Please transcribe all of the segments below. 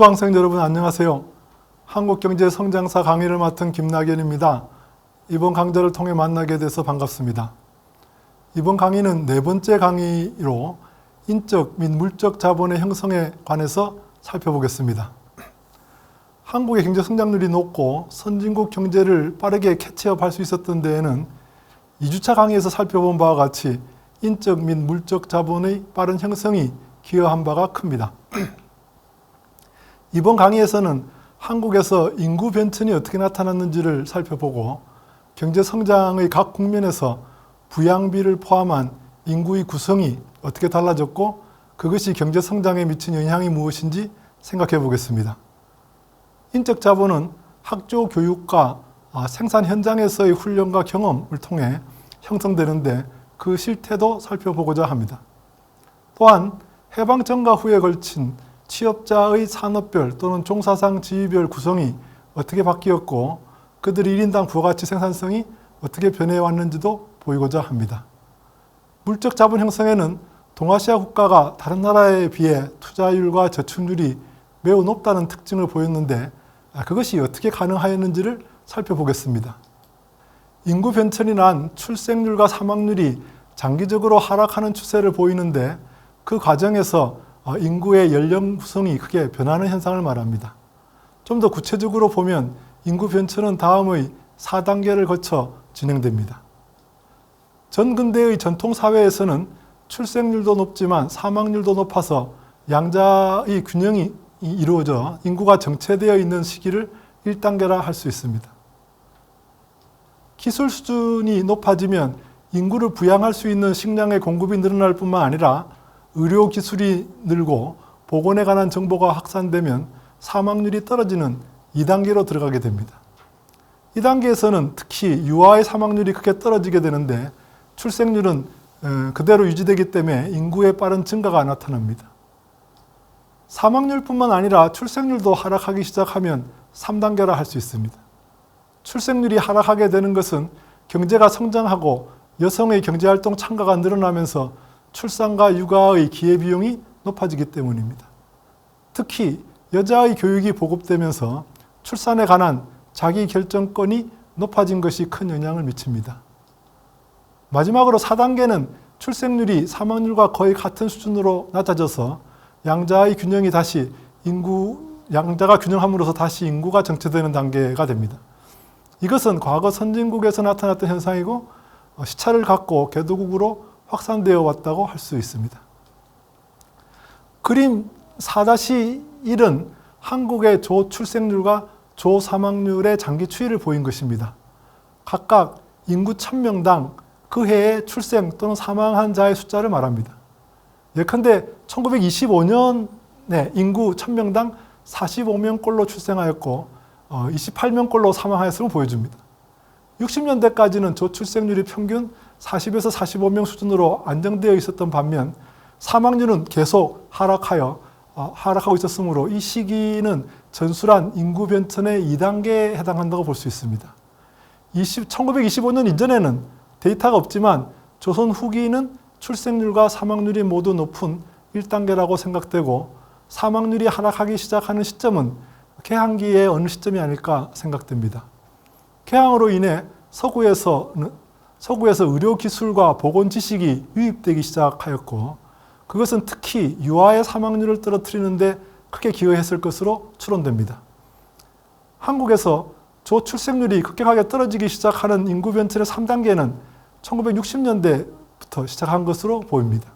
수강생 여러분 안녕하세요. 한국경제성장사 강의를 맡은 김낙연입니다. 이번 강좌를 통해 만나게 돼서 반갑습니다. 이번 강의는 네 번째 강의로 인적 및 물적 자본의 형성에 관해서 살펴보겠습니다. 한국의 경제 성장률이 높고 선진국 경제를 빠르게 캐치업할 수 있었던 데에는 2주차 강의에서 살펴본 바와 같이 인적 및 물적 자본의 빠른 형성이 기여한 바가 큽니다. 이번 강의에서는 한국에서 인구 변천이 어떻게 나타났는지를 살펴보고 경제 성장의 각 국면에서 부양비를 포함한 인구의 구성이 어떻게 달라졌고 그것이 경제 성장에 미친 영향이 무엇인지 생각해 보겠습니다. 인적 자본은 학교 교육과 아, 생산 현장에서의 훈련과 경험을 통해 형성되는데 그 실태도 살펴보고자 합니다. 또한 해방 전과 후에 걸친 취업자의 산업별 또는 종사상 지위별 구성이 어떻게 바뀌었고 그들의 1인당 부가가치 생산성이 어떻게 변해왔는지도 보이고자 합니다. 물적 자본 형성에는 동아시아 국가가 다른 나라에 비해 투자율과 저축률이 매우 높다는 특징을 보였는데 아, 그것이 어떻게 가능하였는지를 살펴보겠습니다. 인구 변천이 난 출생률과 사망률이 장기적으로 하락하는 추세를 보이는데 그 과정에서 어, 인구의 연령 구성이 크게 변하는 현상을 말합니다. 좀 더 구체적으로 보면 인구 변천은 다음의 4단계를 거쳐 진행됩니다. 전 근대의 전통 사회에서는 출생률도 높지만 사망률도 높아서 양자의 균형이 이루어져 인구가 정체되어 있는 시기를 1단계라 할 수 있습니다. 기술 수준이 높아지면 인구를 부양할 수 있는 식량의 공급이 늘어날 뿐만 아니라 의료 기술이 늘고 보건에 관한 정보가 확산되면 사망률이 떨어지는 2단계로 들어가게 됩니다. 2단계에서는 특히 유아의 사망률이 크게 떨어지게 되는데 출생률은 그대로 유지되기 때문에 인구의 빠른 증가가 나타납니다. 사망률뿐만 아니라 출생률도 하락하기 시작하면 3단계라 할 수 있습니다. 출생률이 하락하게 되는 것은 경제가 성장하고 여성의 경제활동 참가가 늘어나면서 출산과 육아의 기회비용이 높아지기 때문입니다. 특히 여자의 교육이 보급되면서 출산에 관한 자기 결정권이 높아진 것이 큰 영향을 미칩니다. 마지막으로 4단계는 출생률이 사망률과 거의 같은 수준으로 낮아져서 양자의 균형이 다시 인구, 양자가 균형함으로써 다시 인구가 정체되는 단계가 됩니다. 이것은 과거 선진국에서 나타났던 현상이고 어, 시차를 갖고 개도국으로 확산되어 왔다고 할 수 있습니다. 그림 4-1은 한국의 조 출생률과 조 사망률의 장기 추이를 보인 것입니다. 각각 인구 1000명당 그 해에 출생 또는 사망한 자의 숫자를 말합니다. 예컨대 1925년에 인구 1000명당 45명꼴로 출생하였고 28명꼴로 어, 사망하였음을 보여줍니다. 60년대까지는 저출생률이 평균 40에서 45명 수준으로 안정되어 있었던 반면 사망률은 계속 하락하여 어, 하락하고 있었으므로 이 시기는 전술한 인구 변천의 2단계에 해당한다고 볼 수 있습니다. 20, 1925년 이전에는 데이터가 없지만 조선 후기는 출생률과 사망률이 모두 높은 1단계라고 생각되고 사망률이 하락하기 시작하는 시점은 개항기의 어느 시점이 아닐까 생각됩니다. 개항으로 인해 서구에서 서구에서 의료 기술과 보건 지식이 유입되기 시작하였고 그것은 특히 유아의 사망률을 떨어뜨리는데 크게 기여했을 것으로 추론됩니다. 한국에서 조출생률이 급격하게 떨어지기 시작하는 인구 변천의 3단계는 1960년대부터 시작한 것으로 보입니다.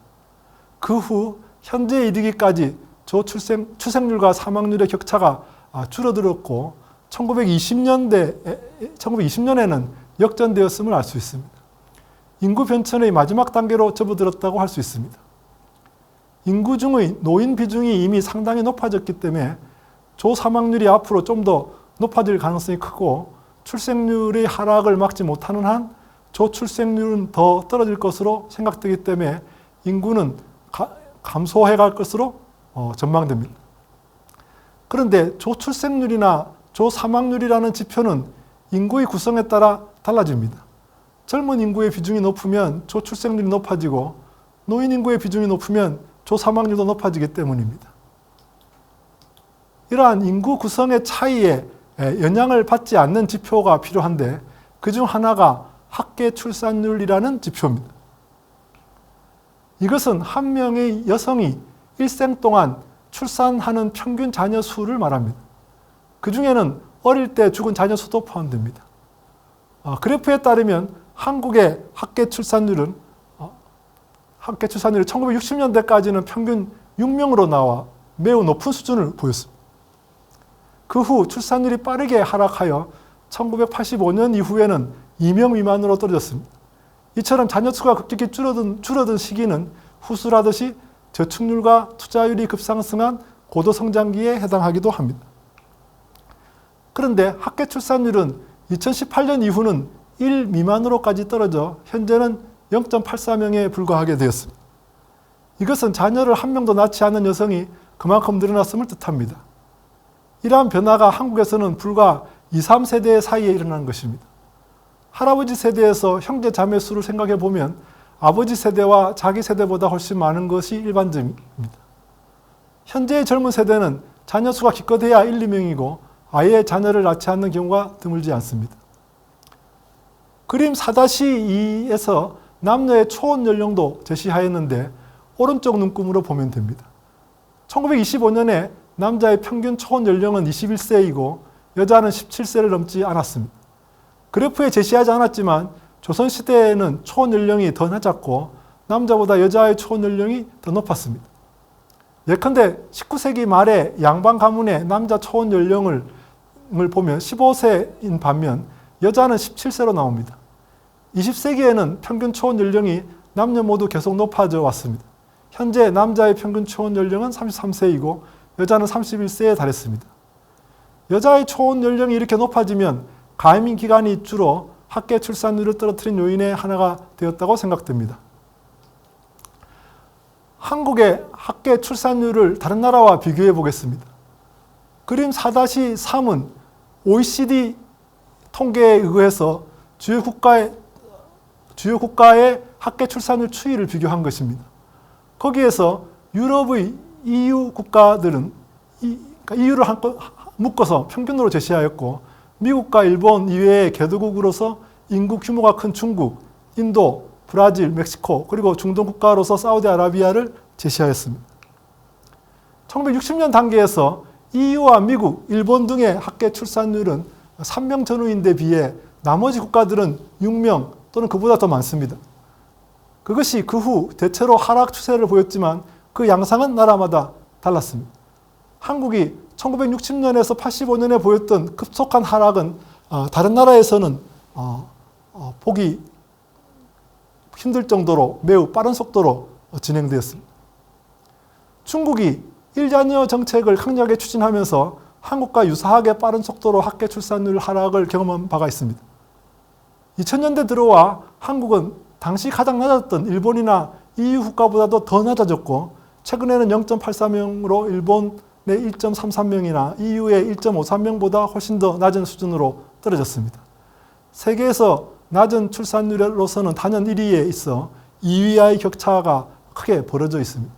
그 후 현재에 이르기까지 저출생 출생률과 사망률의 격차가 아, 줄어들었고 1920년대 1920년에는 역전되었음을 알 수 있습니다. 인구 변천의 마지막 단계로 접어들었다고 할 수 있습니다. 인구 중의 노인 비중이 이미 상당히 높아졌기 때문에 조사망률이 앞으로 좀 더 높아질 가능성이 크고 출생률의 하락을 막지 못하는 한 저출생률은 더 떨어질 것으로 생각되기 때문에 인구는 감소해 갈 것으로 어, 전망됩니다. 그런데 조출생률이나 조사망률이라는 지표는 인구의 구성에 따라 달라집니다. 젊은 인구의 비중이 높으면 조출생률이 높아지고 노인 인구의 비중이 높으면 조사망률도 높아지기 때문입니다. 이러한 인구 구성의 차이에 에, 영향을 받지 않는 지표가 필요한데 그 중 하나가 학계 출산율이라는 지표입니다. 이것은 한 명의 여성이 일생 동안 출산하는 평균 자녀 수를 말합니다. 그 중에는 어릴 때 죽은 자녀 수도 포함됩니다. 어, 그래프에 따르면 한국의 학계 출산율은 어, 학계 출산율이 1960년대까지는 평균 6명으로 나와 매우 높은 수준을 보였습니다. 그 후 출산율이 빠르게 하락하여 1985년 이후에는 2명 미만으로 떨어졌습니다. 이처럼 자녀 수가 급격히 줄어든, 줄어든 시기는 후술하듯이 저축률과 투자율이 급상승한 고도 성장기에 해당하기도 합니다. 그런데 학계 출산율은 2018년 이후는 1 미만으로까지 떨어져 현재는 0.84명에 불과하게 되었습니다. 이것은 자녀를 한 명도 낳지 않은 여성이 그만큼 늘어났음을 뜻합니다. 이러한 변화가 한국에서는 불과 2, 3세대 사이에 일어나는 것입니다. 할아버지 세대에서 형제 자매 수를 생각해 보면 아버지 세대와 자기 세대보다 훨씬 많은 것이 일반적입니다. 현재의 젊은 세대는 자녀 수가 기껏해야 1, 2명이고 아예 자녀를 낳지 않는 경우가 드물지 않습니다. 그림 4-2에서 남녀의 초혼 연령도 제시하였는데 오른쪽 눈금으로 보면 됩니다. 1925년에 남자의 평균 초혼 연령은 21세이고 여자는 17세를 넘지 않았습니다. 그래프에 제시하지 않았지만 조선시대에는 초혼 연령이 더 낮았고 남자보다 여자의 초혼 연령이 더 높았습니다. 예컨대 19세기 말에 양반 가문의 남자 초혼 연령을 보면 15세인 반면 여자는 17세로 나옵니다. 20세기에는 평균 초혼 연령이 남녀 모두 계속 높아져 왔습니다. 현재 남자의 평균 초혼 연령은 33세이고 여자는 31세에 달했습니다. 여자의 초혼 연령이 이렇게 높아지면 가임인 기간이 줄어 학계 출산율을 떨어뜨린 요인의 하나가 되었다고 생각됩니다. 한국의 학계 출산율을 다른 나라와 비교해 보겠습니다. 그림 4-3은 OECD 통계에 의해서 주요 국가의 주요 국가의 학계 출산율 추이를 비교한 것입니다. 거기에서 유럽의 EU 국가들은 그러니까 EU를 묶어서 평균으로 제시하였고 미국과 일본 이외의 개도국으로서 인구 규모가 큰 중국, 인도, 브라질, 멕시코 그리고 중동 국가로서 사우디아라비아를 제시하였습니다. 1960년 단계에서 EU와 미국, 일본 등의 학계 출산율은 3명 전후인데 비해 나머지 국가들은 6명 또는 그보다 더 많습니다. 그것이 그 후 대체로 하락 추세를 보였지만 그 양상은 나라마다 달랐습니다. 한국이 1960년에서 85년에 보였던 급속한 하락은 어, 다른 나라에서는 어, 어, 보기 힘들 정도로 매우 빠른 속도로 진행되었습니다. 중국이 일자녀 정책을 강력하게 추진하면서 한국과 유사하게 빠른 속도로 학계 출산율 하락을 경험한 바가 있습니다. 2000년대 들어와 한국은 당시 가장 낮았던 일본이나 EU 국가보다도 더 낮아졌고 최근에는 0.84명으로 일본의 1.33명이나 EU의 1.53명보다 훨씬 더 낮은 수준으로 떨어졌습니다. 세계에서 낮은 출산율로서는 단연 1위에 있어 2위와의 격차가 크게 벌어져 있습니다.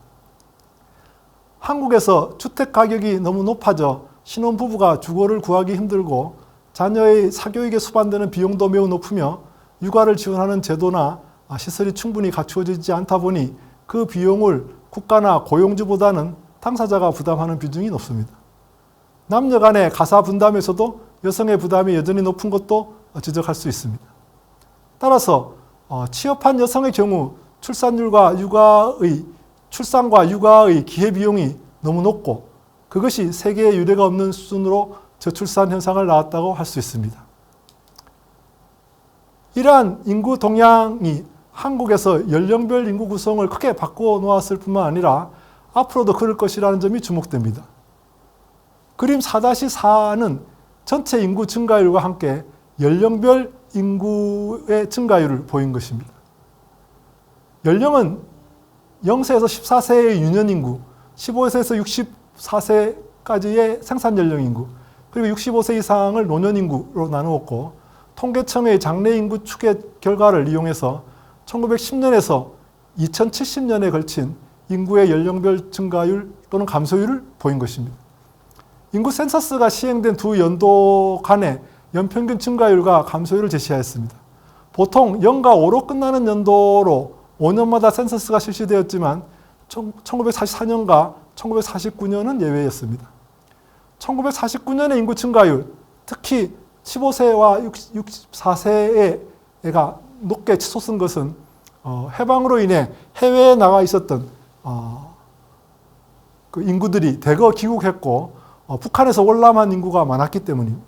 한국에서 주택 가격이 너무 높아져 신혼부부가 주거를 구하기 힘들고 자녀의 사교육에 수반되는 비용도 매우 높으며 육아를 지원하는 제도나 시설이 충분히 갖추어지지 않다 보니 그 비용을 국가나 고용주보다는 당사자가 부담하는 비중이 높습니다. 남녀 간의 가사 분담에서도 여성의 부담이 여전히 높은 것도 지적할 수 있습니다. 따라서 어, 취업한 여성의 경우 출산율과 육아의 출산과 육아의 기회 비용이 너무 높고 그것이 세계에 유례가 없는 수준으로 저출산 현상을 낳았다고 할 수 있습니다. 이러한 인구 동향이 한국에서 연령별 인구 구성을 크게 바꿔 놓았을 뿐만 아니라 앞으로도 그럴 것이라는 점이 주목됩니다. 그림 4-4는 전체 인구 증가율과 함께 연령별 인구의 증가율을 보인 것입니다. 연령은 0세에서 14세의 유년 인구, 15세에서 64세까지의 생산 연령 인구, 그리고 65세 이상을 노년 인구로 나누었고 통계청의 장래 인구 추계 결과를 이용해서 1910년에서 2070년에 걸친 인구의 연령별 증가율 또는 감소율을 보인 것입니다. 인구 센서스가 시행된 두 연도 간의 연평균 증가율과 감소율을 제시하였습니다. 보통 0과 5로 끝나는 연도로 5년마다 센서스가 실시되었지만 1944년과 1949년은 예외였습니다. 1949년의 인구 증가율, 특히 15세와 64세가 높게 치솟은 것은 어, 해방으로 인해 해외에 나가 있었던 어, 그 인구들이 대거 귀국했고 어, 북한에서 월남한 인구가 많았기 때문입니다.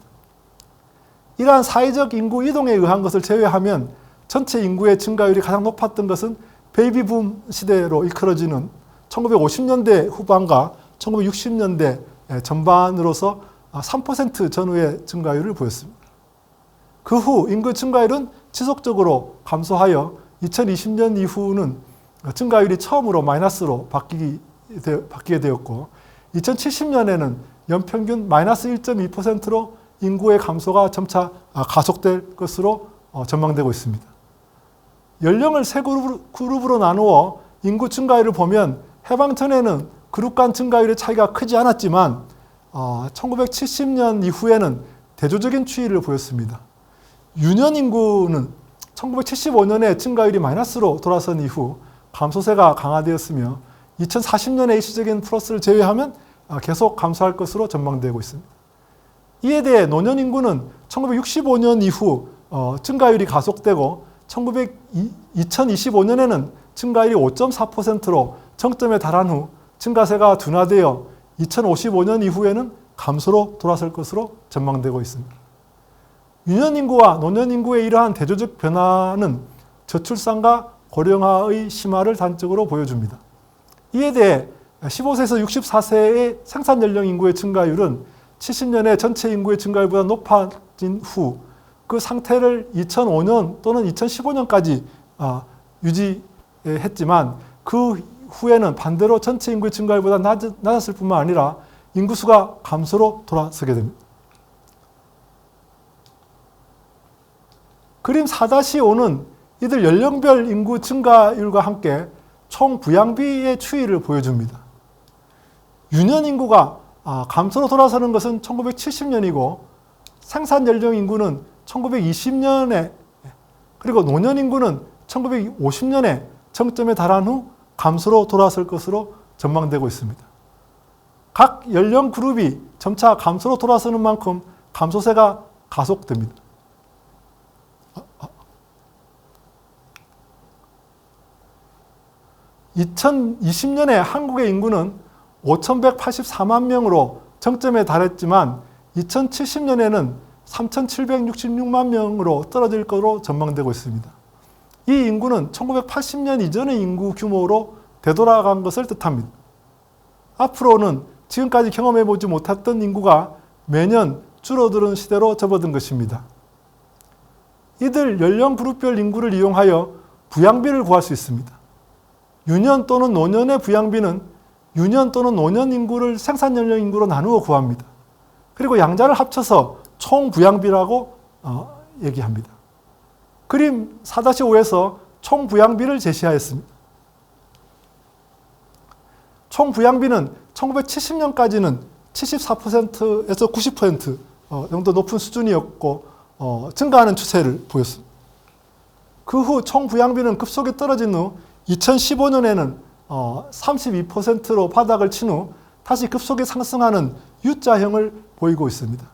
이러한 사회적 인구 이동에 의한 것을 제외하면 전체 인구의 증가율이 가장 높았던 것은 베이비붐 시대로 일컬어지는 1950년대 후반과 1960년대 전반으로서 3% 전후의 증가율을 보였습니다. 그 후 인구 증가율은 지속적으로 감소하여 2020년 이후는 증가율이 처음으로 마이너스로 바뀌게 되었고 2070년에는 연평균 마이너스 1.2%로 인구의 감소가 점차 가속될 것으로 어, 전망되고 있습니다. 연령을 세 그룹으로 나누어 인구 증가율을 보면 해방 전에는 그룹 간 증가율의 차이가 크지 않았지만 1970년 어, 이후에는 대조적인 추이를 보였습니다. 유년 인구는 1975년에 증가율이 마이너스로 돌아선 이후 감소세가 강화되었으며 2040년에 일시적인 플러스를 제외하면 어, 계속 감소할 것으로 전망되고 있습니다. 이에 대해 노년 인구는 1965년 이후 어, 증가율이 가속되고 1900, 2025년에는 증가율이 5.4%로 정점에 달한 후 증가세가 둔화되어 2055년 이후에는 감소로 돌아설 것으로 전망되고 있습니다. 유년 인구와 노년 인구의 이러한 대조적 변화는 저출산과 고령화의 심화를 단적으로 보여줍니다. 이에 대해 15세에서 64세의 생산 연령 인구의 증가율은 70년에 전체 인구의 증가율보다 높아진 후 그 상태를 2005년 또는 2015년까지 아, 유지했지만 그 후에는 반대로 전체 인구의 증가율보다 낮았을 뿐만 아니라 인구수가 감소로 돌아서게 됩니다. 그림 4-5는 이들 연령별 인구 증가율과 함께 총 부양비의 추이를 보여줍니다. 유년 인구가 아, 감소로 돌아서는 것은 1970년이고 생산 연령 인구는 1920년에 그리고 노년 인구는 1950년에 정점에 달한 후 감소로 돌아설 것으로 전망되고 있습니다. 각 연령 그룹이 점차 감소로 돌아서는 만큼 감소세가 가속됩니다. 2020년에 한국의 인구는 5,184만 명으로 정점에 달했지만 2070년에는 3,766만 명으로 떨어질 것으로 전망되고 있습니다. 이 인구는 1980년 이전의 인구 규모로 되돌아간 것을 뜻합니다. 앞으로는 지금까지 경험해 보지 못했던 인구가 매년 줄어드는 시대로 접어든 것입니다. 이들 연령 그룹별 인구를 이용하여 부양비를 구할 수 있습니다. 유년 또는 노년의 부양비는 유년 또는 노년 인구를 생산 연령 인구로 나누어 구합니다. 그리고 양자를 합쳐서 총 부양비라고 어, 얘기합니다. 그림 4-5에서 총 부양비를 제시하였습니다. 총 부양비는 1970년까지는 74%에서 90% 어, 정도 높은 수준이었고 어, 증가하는 추세를 보였습니다. 그 후 총 부양비는 급속히 떨어진 후 2015년에는 어, 32%로 바닥을 친 후 다시 급속히 상승하는 U자형을 보이고 있습니다.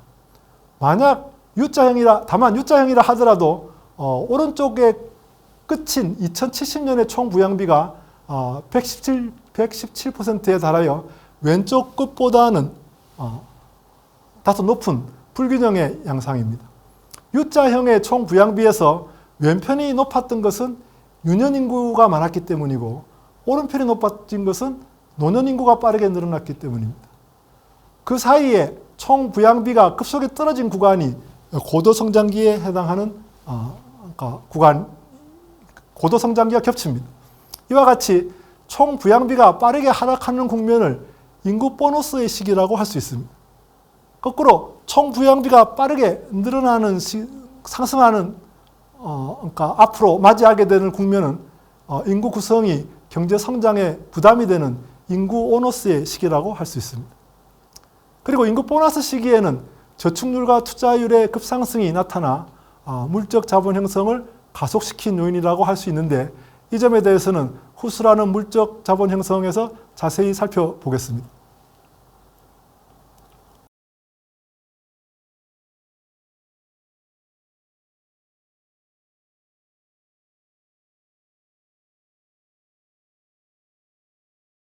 만약 U자형이라 다만 U자형이라 하더라도 어, 오른쪽의 끝인 2070년의 총 부양비가 어, 117, 117%에 달하여 왼쪽 끝보다는 어, 다소 높은 불균형의 양상입니다. U자형의 총 부양비에서 왼편이 높았던 것은 유년 인구가 많았기 때문이고 오른편이 높아진 것은 노년 인구가 빠르게 늘어났기 때문입니다. 그 사이에 총 부양비가 급속히 떨어진 구간이 고도 성장기에 해당하는 어, 구간 고도 성장기가 겹칩니다. 이와 같이 총 부양비가 빠르게 하락하는 국면을 인구 보너스의 시기라고 할 수 있습니다. 거꾸로 총 부양비가 빠르게 늘어나는 시, 상승하는 어, 그러니까 앞으로 맞이하게 되는 국면은 어, 인구 구성이 경제 성장에 부담이 되는 인구 오너스의 시기라고 할 수 있습니다. 그리고 인구 보너스 시기에는 저축률과 투자율의 급상승이 나타나 어, 물적 자본 형성을 가속시킨 요인이라고 할 수 있는데 이 점에 대해서는 후수라는 물적 자본 형성에서 자세히 살펴보겠습니다.